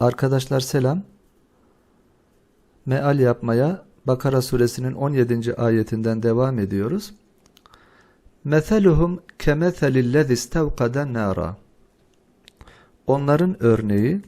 Arkadaşlar selam. Meal yapmaya Bakara suresinin 17. ayetinden devam ediyoruz. Meseluhum kemeselillezi istevkada nara. Onların örneği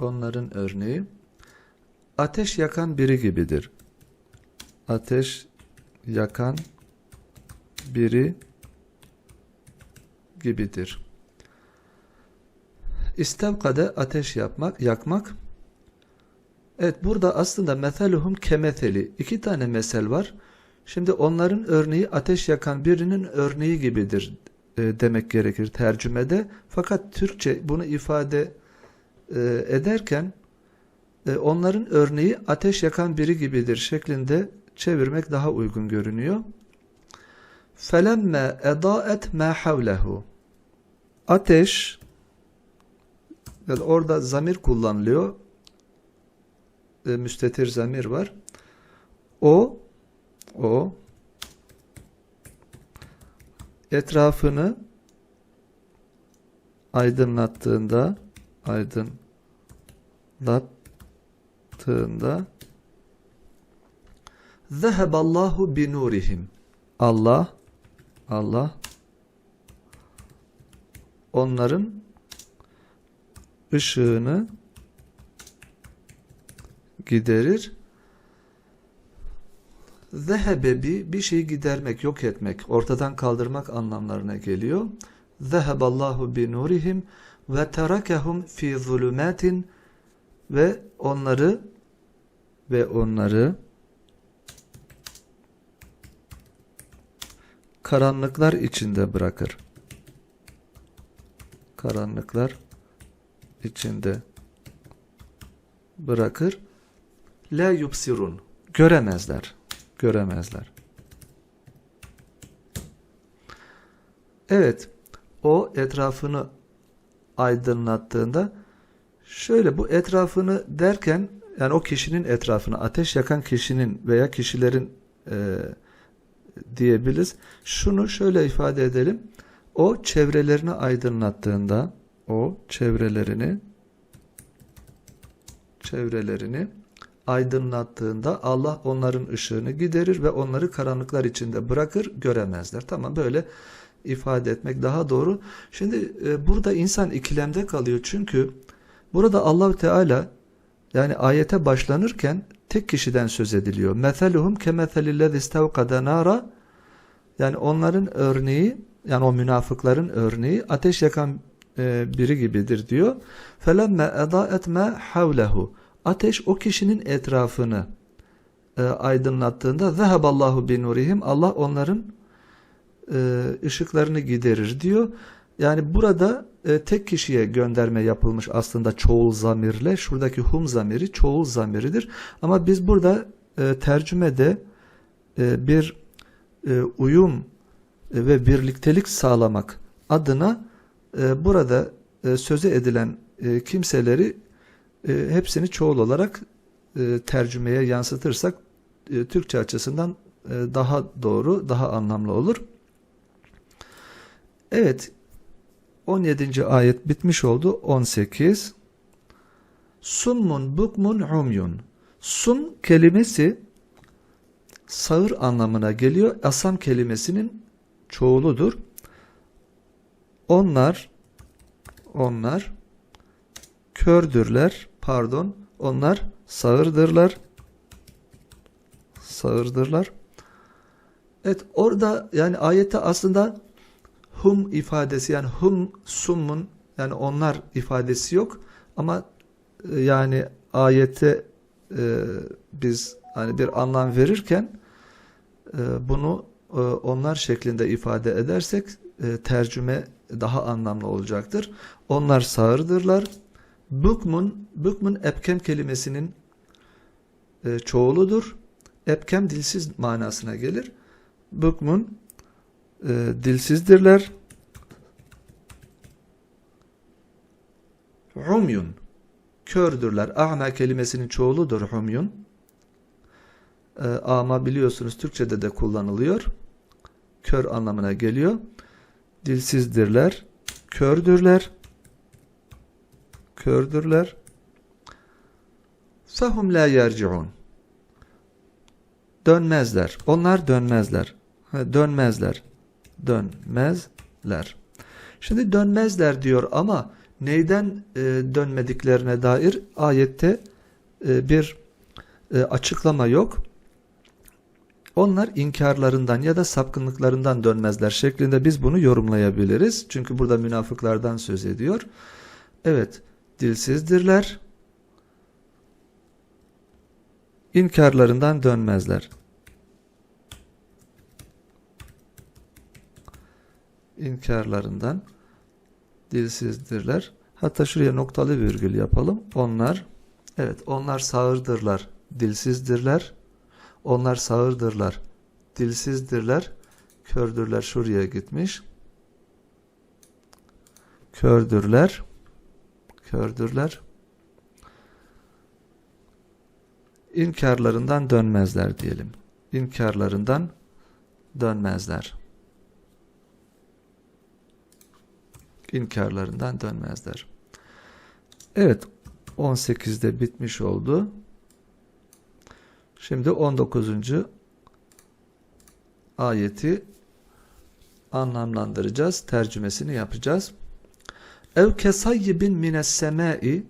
onların örneği ateş yakan biri gibidir. Ateş yakan biri gibidir. İstevkade ateş yapmak, yakmak. Evet burada aslında meseluhum kemetheli. iki tane mesel var. Şimdi onların örneği ateş yakan birinin örneği gibidir e, demek gerekir tercümede. Fakat Türkçe bunu ifade e, ederken e, onların örneği ateş yakan biri gibidir şeklinde çevirmek daha uygun görünüyor. Felemme edaet ma havlehu. Ateş yani orada zamir kullanılıyor. E, müstetir zamir var. O o etrafını aydınlattığında aydınlattığında zeheballahu binurihim Allah Allah onların ışığını giderir. Zehebe bir, şeyi gidermek, yok etmek, ortadan kaldırmak anlamlarına geliyor. Zeheballahu bi nurihim ve terakehum fi zulumatin ve onları ve onları karanlıklar içinde bırakır. Karanlıklar içinde bırakır. La yubsirun. Göremezler. Göremezler. Evet. O etrafını aydınlattığında şöyle bu etrafını derken yani o kişinin etrafını ateş yakan kişinin veya kişilerin e, diyebiliriz. Şunu şöyle ifade edelim. O çevrelerini aydınlattığında o çevrelerini çevrelerini aydınlattığında Allah onların ışığını giderir ve onları karanlıklar içinde bırakır göremezler. Tamam böyle ifade etmek daha doğru. Şimdi e, burada insan ikilemde kalıyor çünkü burada Allahu Teala yani ayete başlanırken tek kişiden söz ediliyor. Meseluhum kemeselillezi istevkada nara yani onların örneği yani o münafıkların örneği ateş yakan e, biri gibidir diyor. Felemme edaet ma havlehu. Ateş o kişinin etrafını e, aydınlattığında zeheballahu bin nurihim Allah onların e, ışıklarını giderir diyor. Yani burada e, tek kişiye gönderme yapılmış aslında çoğul zamirle. Şuradaki hum zamiri çoğul zamiridir. Ama biz burada e, tercümede e, bir e, uyum e, ve birliktelik sağlamak adına e, burada e, söze edilen e, kimseleri e, hepsini çoğul olarak e, tercümeye yansıtırsak e, Türkçe açısından e, daha doğru, daha anlamlı olur. Evet, 17. ayet bitmiş oldu. 18. Summun bukmun umyun. Sum kelimesi sağır anlamına geliyor. Asam kelimesinin çoğuludur. Onlar onlar kördürler, pardon, onlar sağırdırlar. Sağırdırlar. Evet orada yani ayette aslında hum ifadesi yani hum summun yani onlar ifadesi yok ama e, yani ayete e, biz hani bir anlam verirken e, bunu e, onlar şeklinde ifade edersek e, tercüme daha anlamlı olacaktır. Onlar sağırdırlar. Bukmun, bukmun epkem kelimesinin e, çoğuludur. Epkem dilsiz manasına gelir. Bukmun e, dilsizdirler. Umyun kördürler. A'ma kelimesinin çoğuludur humyun. E, ama biliyorsunuz Türkçe'de de kullanılıyor. Kör anlamına geliyor. Dilsizdirler, kördürler, kördürler. Fehum la yerciun. Dönmezler. Onlar dönmezler. Ha, dönmezler. Dönmezler. Şimdi dönmezler diyor ama neyden e, dönmediklerine dair ayette e, bir e, açıklama yok. Onlar inkarlarından ya da sapkınlıklarından dönmezler şeklinde biz bunu yorumlayabiliriz. Çünkü burada münafıklardan söz ediyor. Evet, dilsizdirler. İnkarlarından dönmezler. İnkarlarından dilsizdirler. Hatta şuraya noktalı virgül yapalım. Onlar, evet onlar sağırdırlar, dilsizdirler. Onlar sağırdırlar, dilsizdirler, kördürler. Şuraya gitmiş. Kördürler, kördürler. İnkarlarından dönmezler diyelim. İnkarlarından dönmezler. İnkarlarından dönmezler. Evet, 18'de bitmiş oldu. Şimdi 19. ayeti anlamlandıracağız, tercümesini yapacağız. Ev kesayyibin mines semai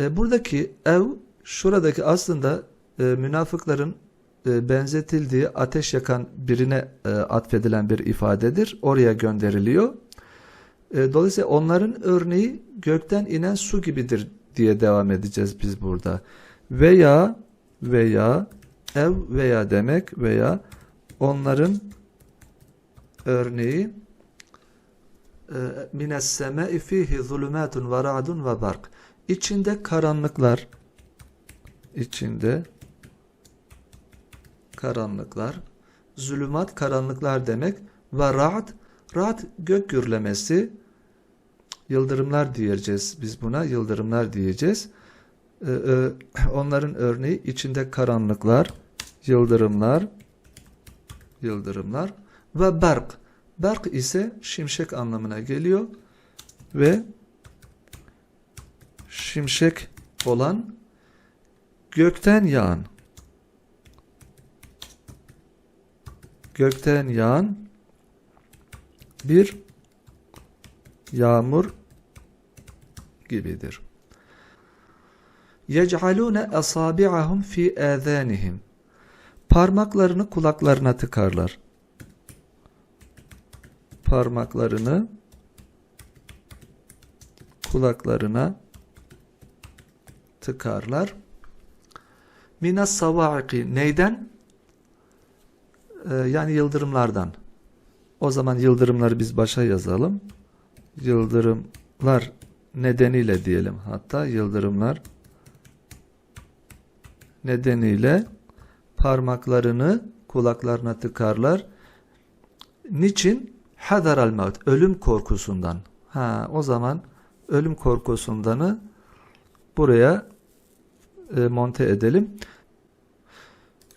e, buradaki ev şuradaki aslında e, münafıkların e, benzetildiği ateş yakan birine atfedilen bir ifadedir. Oraya gönderiliyor. E, dolayısıyla onların örneği gökten inen su gibidir diye devam edeceğiz biz burada. Veya veya ev veya demek veya onların örneği e, mines semai fihi zulumatun ve ra'dun ve bark. İçinde karanlıklar içinde karanlıklar zulümat karanlıklar demek ve ra'd ra'd gök gürlemesi yıldırımlar diyeceğiz biz buna yıldırımlar diyeceğiz. Ee, e, onların örneği içinde karanlıklar, yıldırımlar, yıldırımlar ve berk. Berk ise şimşek anlamına geliyor ve şimşek olan gökten yağan gökten yağan bir yağmur gibidir. Yec'alûne esabi'ahum fi âzânihim. Parmaklarını kulaklarına tıkarlar. Parmaklarını kulaklarına tıkarlar. Minas savâki neyden? Ee, yani yıldırımlardan. O zaman yıldırımları biz başa yazalım. Yıldırımlar nedeniyle diyelim. Hatta yıldırımlar nedeniyle parmaklarını kulaklarına tıkarlar. Niçin? Hadaral mevt. Ölüm korkusundan. Ha, o zaman ölüm korkusundanı buraya e, monte edelim.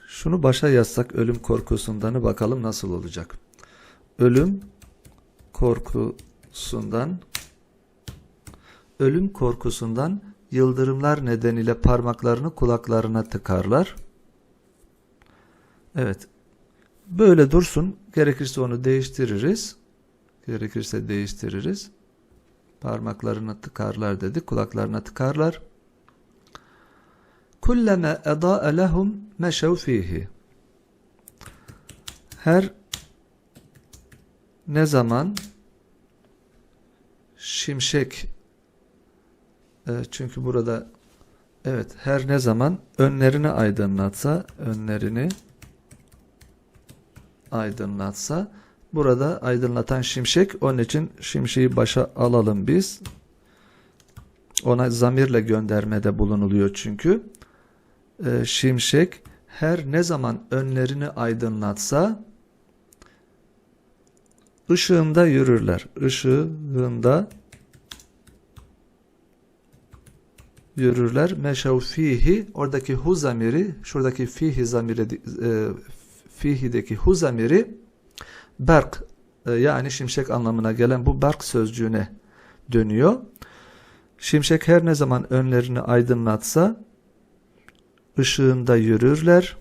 Şunu başa yazsak ölüm korkusundanı bakalım nasıl olacak. Ölüm korkusundan ölüm korkusundan yıldırımlar nedeniyle parmaklarını kulaklarına tıkarlar. Evet. Böyle dursun. Gerekirse onu değiştiririz. Gerekirse değiştiririz. Parmaklarına tıkarlar dedi. Kulaklarına tıkarlar. Kulleme edâe lehum meşev fihi. Her ne zaman şimşek e, çünkü burada evet her ne zaman önlerini aydınlatsa önlerini aydınlatsa burada aydınlatan şimşek onun için şimşeği başa alalım biz. Ona zamirle göndermede bulunuluyor çünkü. E, şimşek her ne zaman önlerini aydınlatsa ışığında yürürler. Işığında yürürler. Meşev fihi oradaki hu zamiri şuradaki fihi zamiri e, fihideki hu zamiri berk e, yani şimşek anlamına gelen bu berk sözcüğüne dönüyor. Şimşek her ne zaman önlerini aydınlatsa ışığında yürürler.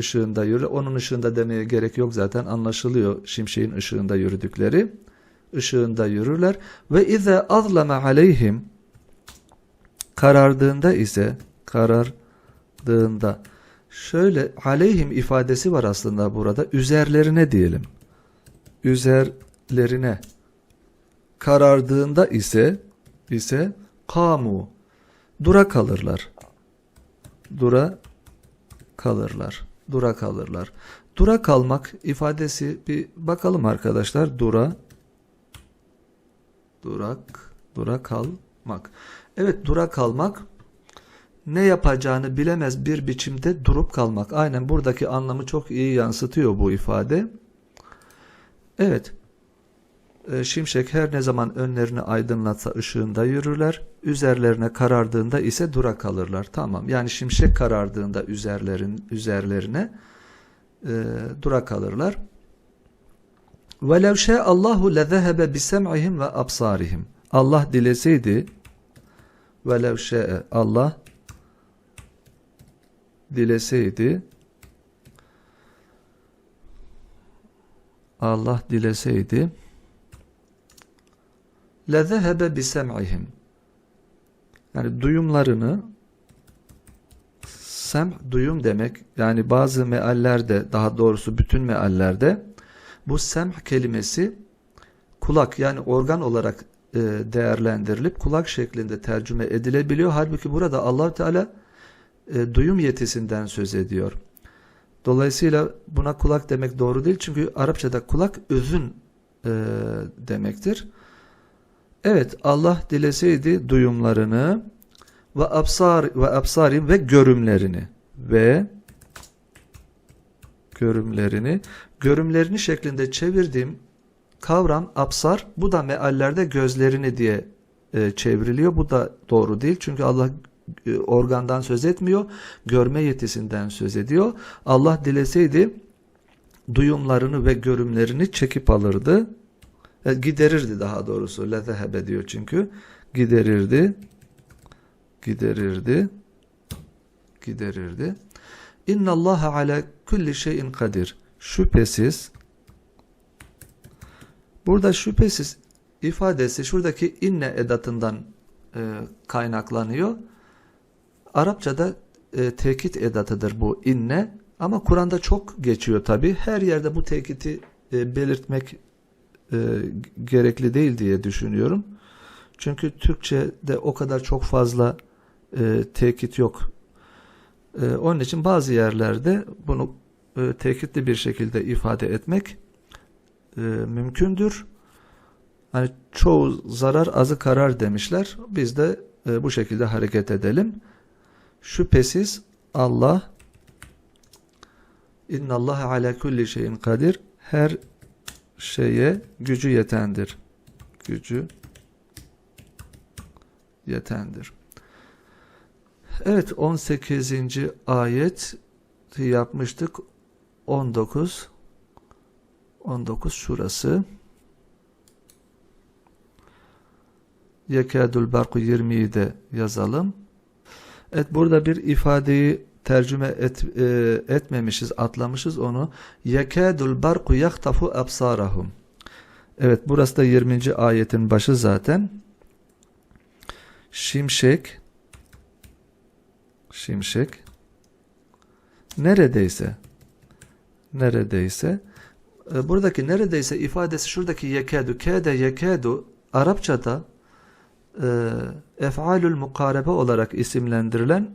Işığında yürür. Onun ışığında demeye gerek yok zaten anlaşılıyor şimşeğin ışığında yürüdükleri. Işığında yürürler. Ve ize azlama aleyhim karardığında ise karardığında şöyle aleyhim ifadesi var aslında burada. Üzerlerine diyelim. Üzerlerine karardığında ise ise kamu dura kalırlar. Dura kalırlar. Dura kalırlar. Dura kalmak ifadesi bir bakalım arkadaşlar. Dura durak dura kalmak. Evet dura kalmak ne yapacağını bilemez bir biçimde durup kalmak. Aynen buradaki anlamı çok iyi yansıtıyor bu ifade. Evet. E, şimşek her ne zaman önlerini aydınlatsa ışığında yürürler. Üzerlerine karardığında ise dura kalırlar. Tamam. Yani şimşek karardığında üzerlerin üzerlerine e, dura kalırlar. وَلَوْ شَاءَ اللّٰهُ لَذَهَبَ بِسَمْعِهِمْ وَأَبْصَارِهِمْ Allah dileseydi وَلَوْ شَاءَ Allah dileseydi Allah dileseydi لَذَهَبَ بِسَمْعِهِمْ Yani duyumlarını sem duyum demek yani bazı meallerde daha doğrusu bütün meallerde bu sem kelimesi kulak yani organ olarak e, değerlendirilip kulak şeklinde tercüme edilebiliyor. Halbuki burada allah Teala e, duyum yetisinden söz ediyor. Dolayısıyla buna kulak demek doğru değil. Çünkü Arapçada kulak özün e, demektir. Evet Allah dileseydi duyumlarını ve absar ve absarim ve görümlerini ve görümlerini görümlerini şeklinde çevirdiğim kavram absar bu da meallerde gözlerini diye e, çevriliyor. Bu da doğru değil. Çünkü Allah e, organdan söz etmiyor. Görme yetisinden söz ediyor. Allah dileseydi duyumlarını ve görümlerini çekip alırdı. E, giderirdi daha doğrusu. Lezehebe diyor çünkü. Giderirdi. Giderirdi. Giderirdi. İnna Allah ala kulli şeyin kadir. Şüphesiz burada şüphesiz ifadesi şuradaki inne edatından e, kaynaklanıyor. Arapçada e, tekit edatıdır bu inne ama Kur'an'da çok geçiyor tabi. Her yerde bu tekiti e, belirtmek e, gerekli değil diye düşünüyorum. Çünkü Türkçe'de o kadar çok fazla e, tekit yok. E, onun için bazı yerlerde bunu e, tekitli bir şekilde ifade etmek e, mümkündür. Hani çoğu zarar azı karar demişler. Biz de e, bu şekilde hareket edelim. Şüphesiz Allah İnna Allah ala kulli şeyin kadir. Her şeye gücü yetendir. Gücü yetendir. Evet 18. ayet yapmıştık. 19 19 şurası. Yekadul Barku 20'yi de yazalım. Evet burada bir ifadeyi tercüme et, e, etmemişiz, atlamışız onu. Yekadul barku yaktafu absarahum. Evet burası da 20. ayetin başı zaten. Şimşek şimşek neredeyse neredeyse e, buradaki neredeyse ifadesi şuradaki yekedu kede yekedu Arapçada e, ef'alül mukarebe olarak isimlendirilen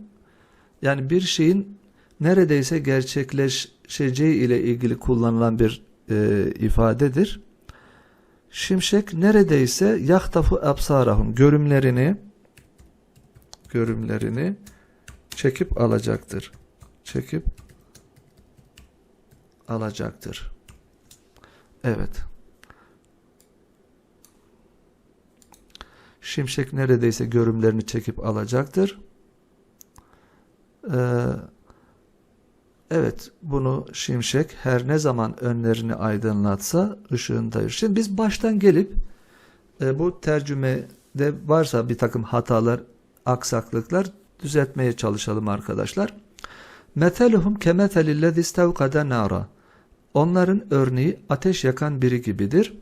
yani bir şeyin neredeyse gerçekleşeceği ile ilgili kullanılan bir e, ifadedir. Şimşek neredeyse yahtafu absarahum görümlerini görümlerini çekip alacaktır. Çekip alacaktır. Evet. Şimşek neredeyse görümlerini çekip alacaktır. Ee, evet bunu şimşek her ne zaman önlerini aydınlatsa ışığındayır. Şimdi biz baştan gelip e, bu tercümede varsa bir takım hatalar, aksaklıklar düzeltmeye çalışalım arkadaşlar. Meteluhum kemetelillezi istevkada nara. Onların örneği ateş yakan biri gibidir.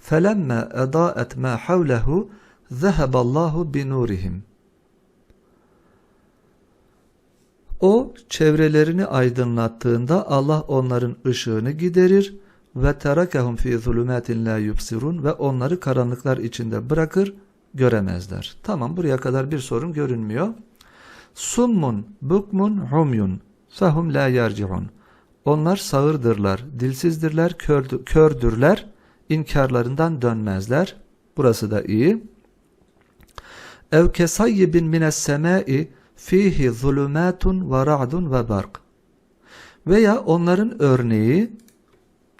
Felemme edaet ma havlehu zeheballahu binurihim. O çevrelerini aydınlattığında Allah onların ışığını giderir ve terakehum fi zulumatin la yubsirun ve onları karanlıklar içinde bırakır göremezler. Tamam buraya kadar bir sorun görünmüyor. Summun bukmun humyun fehum la yarciun. Onlar sağırdırlar, dilsizdirler, kördü, kördürler, inkarlarından dönmezler. Burası da iyi. Ev kesayyibin mines semai fihi zulumatun ve ra'dun ve bark. Veya onların örneği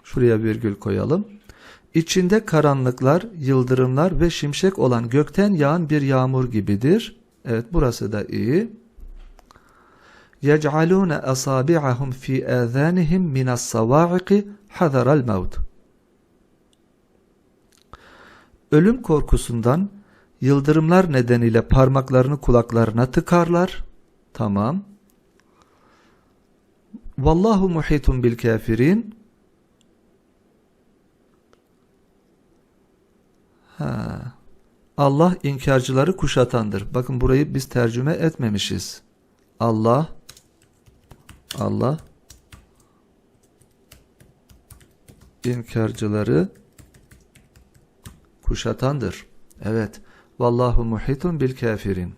şuraya virgül koyalım. İçinde karanlıklar, yıldırımlar ve şimşek olan gökten yağan bir yağmur gibidir. Evet burası da iyi. يَجْعَلُونَ أَصَابِعَهُمْ فِي آذَانِهِمْ مِنَ الصَّوَاعِقِ حَذَرَ الْمَوْتِ Ölüm korkusundan yıldırımlar nedeniyle parmaklarını kulaklarına tıkarlar. Tamam. Vallahu muhitun bil kafirin. Ha. Allah inkarcıları kuşatandır. Bakın burayı biz tercüme etmemişiz. Allah Allah inkarcıları kuşatandır. Evet. Vallahu muhitun bil kafirin.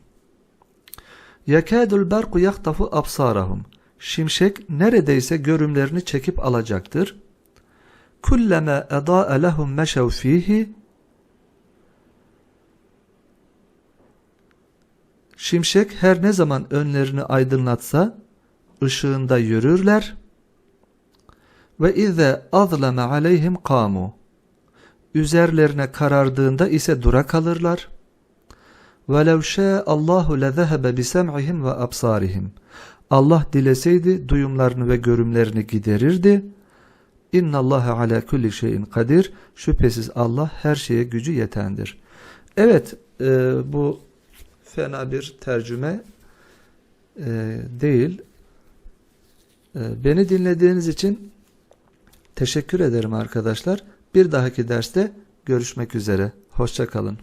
Yekadul berku yahtafu absarahum. Şimşek neredeyse görümlerini çekip alacaktır. Kullama eda'a lehum meşev fihi Şimşek her ne zaman önlerini aydınlatsa ışığında yürürler. Ve izze azlama aleyhim kamu. Üzerlerine karardığında ise dura kalırlar. وَلَوْ شَاءَ اللّٰهُ لَذَهَبَ بِسَمْعِهِمْ وَأَبْصَارِهِمْ Allah dileseydi duyumlarını ve görümlerini giderirdi. İnna Allah ala kulli şeyin kadir. Şüphesiz Allah her şeye gücü yetendir. Evet, e, bu fena bir tercüme e, değil. E, beni dinlediğiniz için teşekkür ederim arkadaşlar. Bir dahaki derste görüşmek üzere. Hoşçakalın.